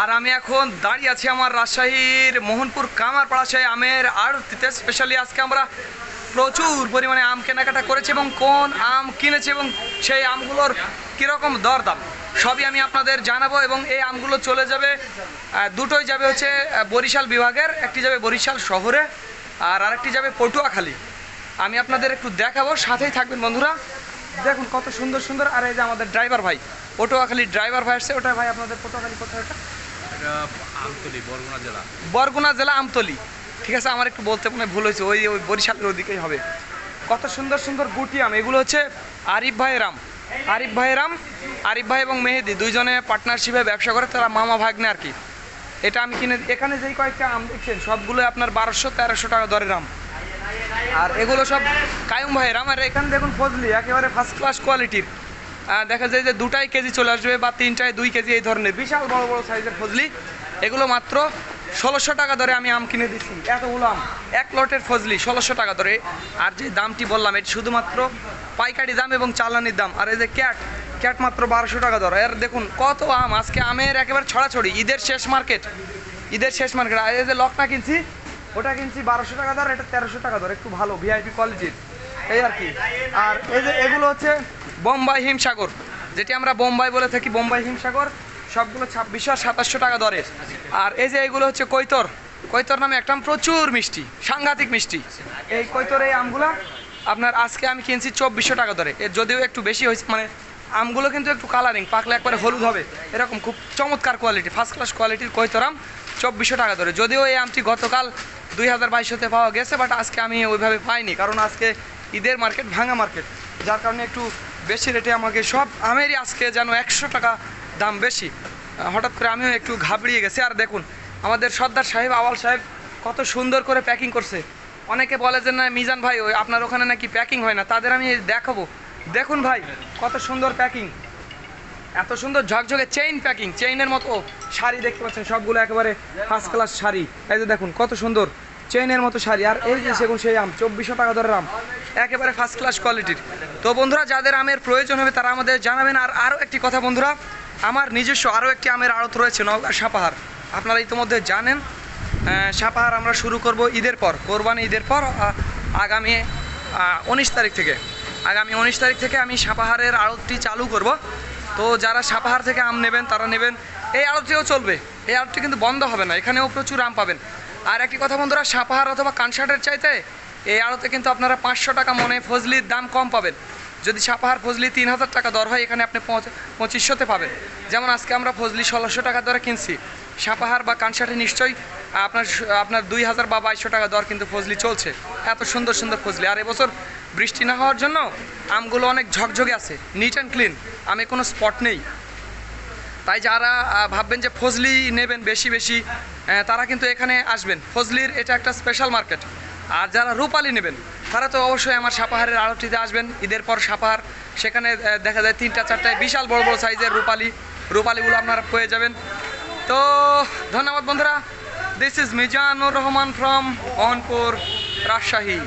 আর আমি এখন দাঁড়িয়ে আছি আমার রাজশাহীর মোহনপুর কামারপাড়া সেই আমের আড়তিতে স্পেশালি আজকে আমরা প্রচুর পরিমাণে আম কেনাকাটা করেছি এবং কোন আম কিনেছি এবং সেই আমগুলোর কীরকম দরদাম, সবই আমি আপনাদের জানাব এবং এই আমগুলো চলে যাবে দুটোই যাবে হচ্ছে বরিশাল বিভাগের, একটি যাবে বরিশাল শহরে আর আরেকটি যাবে পটুয়াখালী। আমি আপনাদের একটু দেখাবো, সাথেই থাকবেন বন্ধুরা। দেখুন কত সুন্দর সুন্দর, আর এই যে আমাদের ড্রাইভার ভাই পটুয়াখালী ড্রাইভার ভাই আসছে, ওটা ভাই আপনাদের পটুয়াখালী কোথায় ওটা? বরগুনা জেলা। আমতলি। ঠিক আছে, আমার একটু বলতে মনে ভুল হয়েছে, ওই ওই বরিশালের ওদিকেই হবে। কত সুন্দর সুন্দর গুটি আম, এগুলো হচ্ছে আরিফ ভাইয়ের আম। আরিফ ভাইয়ের আম, আরিফ ভাই এবং মেহেদি, দুইজনে পার্টনারশিপে ব্যবসা করে, তারা মামা ভাগ্নে আর কি। এটা আমি কিনে এখানে যেই কয়েকটা আম দেখছেন সবগুলো আপনার বারোশো, তেরোশো টাকা দরের আম। আর এগুলো সব কায়ুম ভাইয়ের আমার এখানে দেখুন ফজলি, একেবারে ফার্স্ট ক্লাস কোয়ালিটির দেখা যায় যে দুটাই কেজি চলে আসবে বা তিনটায় দুই কেজি এই ধরনের বিশাল বড় বড় সাইজের ফজলি। এগুলো মাত্র ষোলোশো টাকা দরে আমি আম কিনে দিচ্ছি এতগুলো আম। এক লটের ফজলি ষোলোশো টাকা ধরে আর যে দামটি বললাম, এটি শুধুমাত্র পাইকারি দাম এবং চালানির দাম। আর এই যে ক্যাট ক্যাট মাত্র বারোশো টাকা দর। এর দেখুন কত আম। আজকে আমের একেবারে ছড়াছড়ি। ঈদের শেষ মার্কেট। ঈদের শেষ মার্কেট। আর এই যে লকটা কিনছি, ওটা কিনছি বারোশো টাকা দর। এটা তেরোশো টাকা দর। একটু ভালো ভিআইপি কোয়ালিটির এই আর কি। আর এই যে এগুলো হচ্ছে বোম্বাই হিমসাগর, যেটি আমরা বোম্বাই বলে থাকি, বোম্বাই হিমসাগর, সবগুলো ছাব্বিশশো সাতাশশো টাকা দরের। আর এই যে এগুলো হচ্ছে কৈতর কৈতর নামে একটা প্রচুর মিষ্টি, সাংঘাতিক মিষ্টি। এই কৈতর এই আমগুলো আপনার আজকে আমি কিনছি চব্বিশশো টাকা দরে। এর যদিও একটু বেশি হয়েছে মানে আমগুলো কিন্তু একটু কালারিং, পাকলে একবারে হলুদ হবে। এরকম খুব চমৎকার কোয়ালিটি ফার্স্ট ক্লাস কোয়ালিটির কৈতর আম, চব্বিশশো টাকা ধরে যদিও এই আমটি গতকাল দুই হাজার বাইশশোতে পাওয়া গেছে বাট আজকে আমি ওইভাবে পাইনি, কারণ আজকে ঈদের মার্কেট ভাঙা মার্কেট যার কারণে একটু বেশি রেটে আমাকে সব আমেরই আজকে যেন একশো টাকা দাম বেশি। হঠাৎ করে আমিও একটু ঘাবড়িয়ে গেছি। আর দেখুন, আমাদের সর্দার সাহেব, আওয়াল সাহেব কত সুন্দর করে প্যাকিং করছে। অনেকে বলে যে, না, মিজান ভাই, ওই আপনার ওখানে নাকি প্যাকিং হয় না? তাদের আমি দেখাবো। দেখুন ভাই, কত সুন্দর প্যাকিং এত সুন্দর ঝকঝকে চেইন প্যাকিং চেইনের মতো শাড়ি দেখতে পাচ্ছেন, সবগুলো একেবারে ফার্স্ট ক্লাস শাড়ি। এই যে দেখুন, কত সুন্দর। চেইনের মতো শাড়ি। আর এই যে সেগুন, সেই আম, চব্বিশশো টাকা দরের আম। একেবারে ফার্স্ট ক্লাস কোয়ালিটির তো বন্ধুরা, যাদের আমের প্রয়োজন হবে তারা আমাদের জানাবেন। আর আরও একটি কথা বন্ধুরা, আমার নিজস্ব আরও একটি আমের আড়ত রয়েছে, নওগাঁ সাপাহার। আপনারা ইতিমধ্যে জানেন সাপাহার আমরা শুরু করব ঈদের পর, কোরবানি ঈদের পর আগামী উনিশ তারিখ থেকে। আগামী উনিশ তারিখ থেকে আমি সাপাহারের আড়তটি চালু করব। তো যারা সাপাহার থেকে আম নেবেন, তারা নেবেন। এই আড়তটিও চলবে। এই আড়তটি কিন্তু বন্ধ হবে না। এখানেও প্রচুর আম পাবেন। আর একটি কথা বন্ধুরা, সাপাহার অথবা কানসার্টের চাইতে এই আড়তে কিন্তু আপনারা পাঁচশো টাকা মনে ফজলির দাম কম পাবেন। যদি সাপাহার ফজলি তিন হাজার টাকা দর হয়, এখানে আপনি পঁচ- পঁচিশশোতে পাবেন। যেমন আজকে আমরা ফজলি ষোলোশো টাকা দরে কিনছি। সাপাহার বা কানসার্টে নিশ্চয়ই আপনার আপনার দুই হাজার বা বাইশশো টাকা দর কিন্তু ফজলি চলছে। এত সুন্দর সুন্দর ফজলি। আর এবছর বৃষ্টি না হওয়ার জন্য আমগুলো অনেক ঝকঝকে আছে নিট অ্যান্ড ক্লিন আমি কোনো স্পট নেই। তাই যারা ভাববেন যে ফজলি নেবেন বেশি বেশি তারা কিন্তু এখানে আসবেন। ফজলির, এটা একটা স্পেশাল মার্কেট আর যারা রূপালি নেবেন, তারা তো অবশ্যই আমার সাপাহারের আড়তটিতে আসবেন। ঈদের পর সাপাহার, সেখানে দেখা যায় তিনটা, চারটায় বিশাল বড় বড় সাইজের রূপালি, রূপালিগুলো আপনারা পেয়ে যাবেন। তো, ধন্যবাদ বন্ধুরা। This is Mizanur Rahman from Mohanpur Rajshahi